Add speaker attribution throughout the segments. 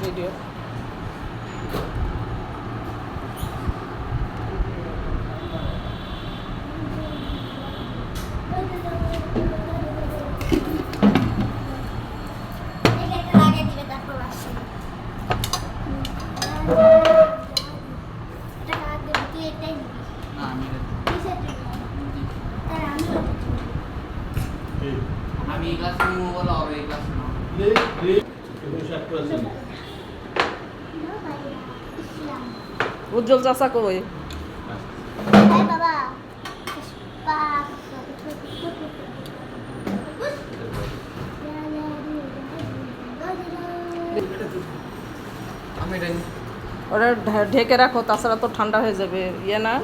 Speaker 1: Video
Speaker 2: নিবি
Speaker 3: না
Speaker 2: জন্য আমি
Speaker 3: এই ক্লাসে নিবো বলো আর এই ক্লাসে নাও
Speaker 2: ইসলাম
Speaker 1: উজ্জ্বল চাষা কই। ওরা ঢেকে রাখো তাছাড়া তো ঠান্ডা হয়ে যাবে। ইয়ে না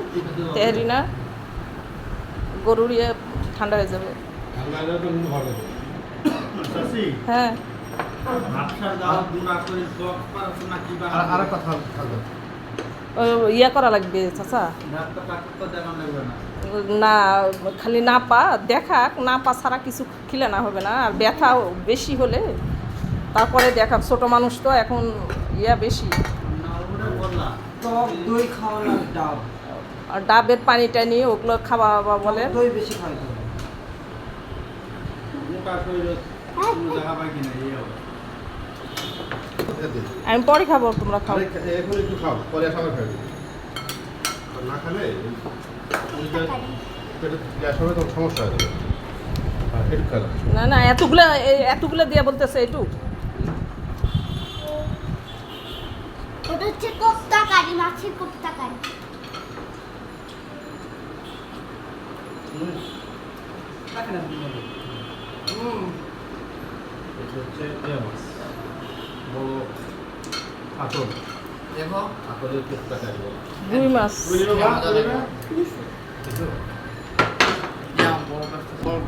Speaker 1: তেহারি না গরুর ইয়ে ঠান্ডা হয়ে যাবে। হ্যাঁ।
Speaker 4: আর- আর কথা থাকবে
Speaker 1: ওই ইয়ে করা লাগবে চাচা। না। খালি না পা দেখাক না পা ছাড়া কিছু খেলে না হবে না আর ব্যথা বেশি হলে তারপরে দেখাক ছোট মানুষ তো এখন ইয়া বেশি। আর ডাবের পানি টানি ওগুলো খাওয়া বলে।
Speaker 5: বেশি হবে।
Speaker 1: আমি পরে খাব তোমরা খাও।
Speaker 4: এখন একটু খাও পরে সবাই খাবে না খেলে গ্যাস হবে তখন সমস্যা হয়ে যাবে আর একটু খেলা।
Speaker 1: না না এতগুলো এই দিয়ে বলতেছে একটু
Speaker 2: ওটা হচ্ছে কোপ্তা কারি মাছের কোপ্তা কারি
Speaker 4: এটা হচ্ছে ইয়ে মাছ।
Speaker 3: দেখো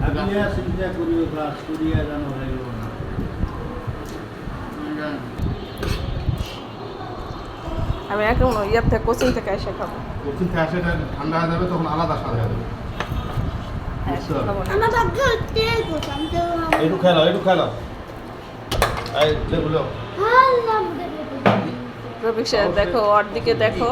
Speaker 3: একটা। আমি
Speaker 1: এখন ইয়ার থেকে কোচিং থেকে এসে খাব।
Speaker 4: কঠিন থেকে এটা ঠান্ডা হয়ে যাবে তখন আলাদা স্বাদ হয়ে যাবে।
Speaker 1: হ্যাঁ,
Speaker 4: বুঝতে পারলাম।
Speaker 1: খাব রফিক সাহেব দেখো ওর দিকে দেখো।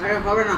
Speaker 4: হয়ে
Speaker 5: হবে না।